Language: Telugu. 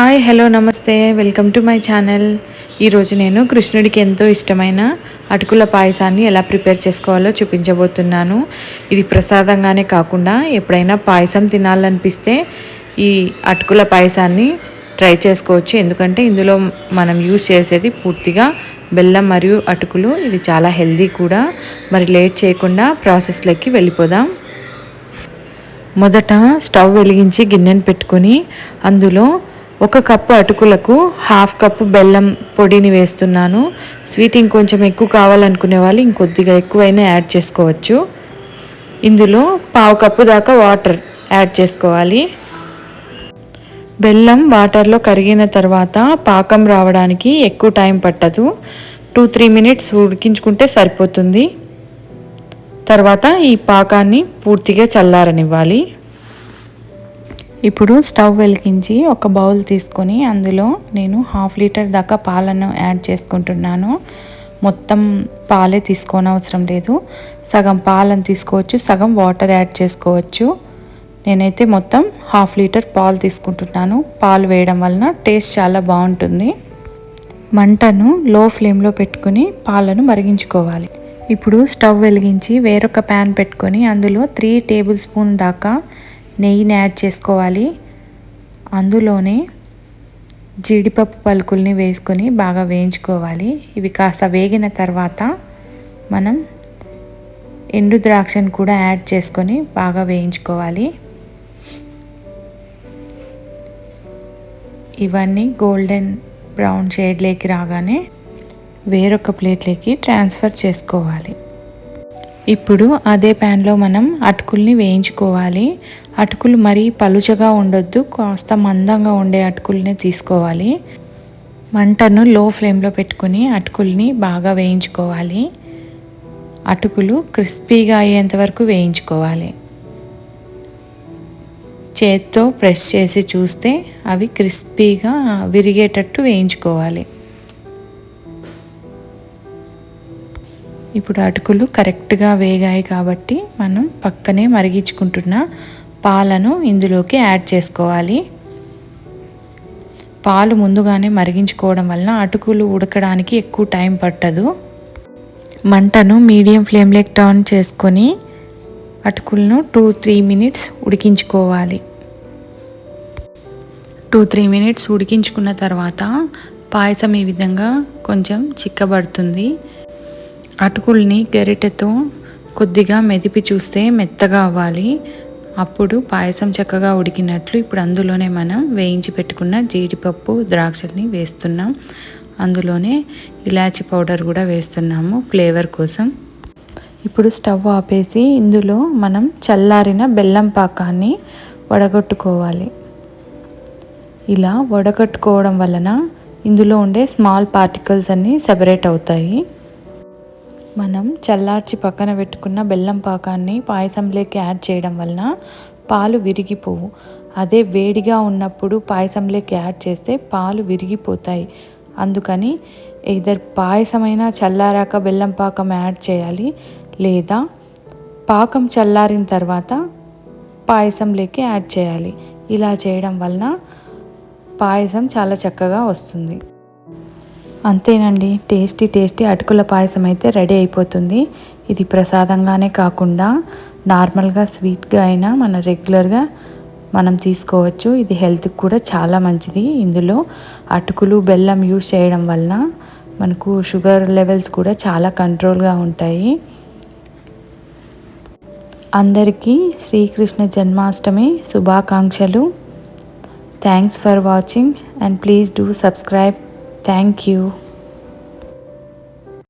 హాయ్ హలో నమస్తే. వెల్కమ్ టు మై ఛానల్ ఈరోజు నేను కృష్ణుడికి ఎంతో ఇష్టమైన అటుకుల పాయసాన్ని ఎలా ప్రిపేర్ చేసుకోవాలో చూపించబోతున్నాను. ఇది ప్రసాదంగానే కాకుండా ఎప్పుడైనా పాయసం తినాలనిపిస్తే ఈ అటుకుల పాయసాన్ని ట్రై చేసుకోవచ్చు. ఎందుకంటే ఇందులో మనం యూజ్ చేసేది పూర్తిగా బెల్లం మరియు అటుకులు. ఇది చాలా హెల్దీ కూడా. మరి లేట్ చేయకుండా ప్రాసెస్లోకి వెళ్ళిపోదాం. మొదట స్టవ్ వెలిగించి గిన్నెను పెట్టుకొని అందులో ఒక కప్పు అటుకులకు హాఫ్ కప్పు బెల్లం పొడిని వేస్తున్నాను. స్వీట్ ఇంకొంచెం ఎక్కువ కావాలనుకునే వాళ్ళు ఇంకొద్దిగా ఎక్కువైనా యాడ్ చేసుకోవచ్చు. ఇందులో పావు కప్పు దాకా వాటర్ యాడ్ చేసుకోవాలి. బెల్లం వాటర్లో కరిగిన తర్వాత పాకం రావడానికి ఎక్కువ టైం పట్టదు. టూ త్రీ మినిట్స్ ఉడికించుకుంటే సరిపోతుంది. తర్వాత ఈ పాకాన్ని పూర్తిగా చల్లారనివ్వాలి. ఇప్పుడు స్టవ్ వెలిగించి ఒక బౌల్ తీసుకొని అందులో నేను హాఫ్ లీటర్ దాకా పాలను యాడ్ చేసుకుంటున్నాను. మొత్తం పాలే తీసుకోనవసరం లేదు. సగం పాలను తీసుకోవచ్చు సగం వాటర్ యాడ్ చేసుకోవచ్చు. నేనైతే మొత్తం హాఫ్ లీటర్ పాలు తీసుకుంటున్నాను. పాలు వేయడం వలన టేస్ట్ చాలా బాగుంటుంది. మంటను లో ఫ్లేమ్లో పెట్టుకుని పాలను మరిగించుకోవాలి. ఇప్పుడు స్టవ్ వెలిగించి వేరొక ప్యాన్ పెట్టుకొని అందులో త్రీ టేబుల్ స్పూన్ దాకా నెయ్యిని యాడ్ చేసుకోవాలి. అందులోనే జీడిపప్పు పలుకుల్ని వేసుకొని బాగా వేయించుకోవాలి. ఇవి కాస్త వేగిన తర్వాత మనం ఎండు ద్రాక్షను కూడా యాడ్ చేసుకొని బాగా వేయించుకోవాలి. ఇవన్నీ గోల్డెన్ బ్రౌన్ షేడ్లోకి రాగానే వేరొక ప్లేట్లోకి ట్రాన్స్ఫర్ చేసుకోవాలి. ఇప్పుడు అదే ప్యాన్లో మనం అటుకుల్ని వేయించుకోవాలి. అటుకులు మరీ పలుచగా ఉండొద్దు కాస్త మందంగా ఉండే అటుకుల్ని తీసుకోవాలి. మంటను లో ఫ్లేమ్లో పెట్టుకుని అటుకుల్ని బాగా వేయించుకోవాలి. అటుకులు క్రిస్పీగా అయ్యేంత వరకు వేయించుకోవాలి. చేత్తో ప్రెస్ చేసి చూస్తే అవి క్రిస్పీగా విరిగేటట్టు వేయించుకోవాలి. ఇప్పుడు అటుకులు కరెక్ట్గా వేగాయి కాబట్టి మనం పక్కనే మరిగించుకుంటున్న పాలను ఇందులోకి యాడ్ చేసుకోవాలి. పాలు ముందుగానే మరిగించుకోవడం వలన అటుకులు ఉడకడానికి ఎక్కువ టైం పట్టదు. మంటను మీడియం ఫ్లేమ్లోకి టర్న్ చేసుకొని అటుకులను టూ త్రీ మినిట్స్ ఉడికించుకోవాలి. టూ త్రీ మినిట్స్ ఉడికించుకున్న తర్వాత పాయసం ఈ విధంగా కొంచెం చిక్కబడుతుంది. అటుకుల్ని గరిటెతో కొద్దిగా మెదిపి చూస్తే మెత్తగా అవ్వాలి. అప్పుడు పాయసం చక్కగా ఉడికినట్లు ఇప్పుడు అందులోనే మనం వేయించి పెట్టుకున్న జీడిపప్పు ద్రాక్షని వేస్తున్నాం. అందులోనే ఇలాచి పౌడర్ కూడా వేస్తున్నాము ఫ్లేవర్ కోసం. ఇప్పుడు స్టవ్ ఆపేసి ఇందులో మనం చల్లారిన బెల్లం పాకాన్ని వడగొట్టుకోవాలి. ఇలా వడగట్టుకోవడం వలన ఇందులో ఉండే స్మాల్ పార్టికల్స్ అన్నీ సెపరేట్ అవుతాయి. మనం చల్లార్చి పక్కన పెట్టుకున్న బెల్లం పాకాన్ని పాయసంలోకి యాడ్ చేయడం వలన పాలు విరిగిపోవు. అదే వేడిగా ఉన్నప్పుడు పాయసంలోకి యాడ్ చేస్తే పాలు విరిగిపోతాయి. అందుకని ఇద్దరు పాయసమైనా చల్లారాక బెల్లం పాకం యాడ్ చేయాలి లేదా పాకం చల్లారిన తర్వాత పాయసంలోకి యాడ్ చేయాలి. ఇలా చేయడం వలన పాయసం చాలా చక్కగా వస్తుంది. అంతేనండి. టేస్టీ టేస్టీ అటుకుల పాయసం అయితే రెడీ అయిపోతుంది. ఇది ప్రసాదంగానే కాకుండా నార్మల్గా స్వీట్గా అయినా మన రెగ్యులర్గా మనం తీసుకోవచ్చు. ఇది హెల్త్కి కూడా చాలా మంచిది. ఇందులో అటుకులు బెల్లం యూస్ చేయడం వలన మనకు షుగర్ లెవెల్స్ కూడా చాలా కంట్రోల్గా ఉంటాయి. అందరికీ శ్రీకృష్ణ జన్మాష్టమి శుభాకాంక్షలు. Thanks for watching and please do subscribe. Thank you.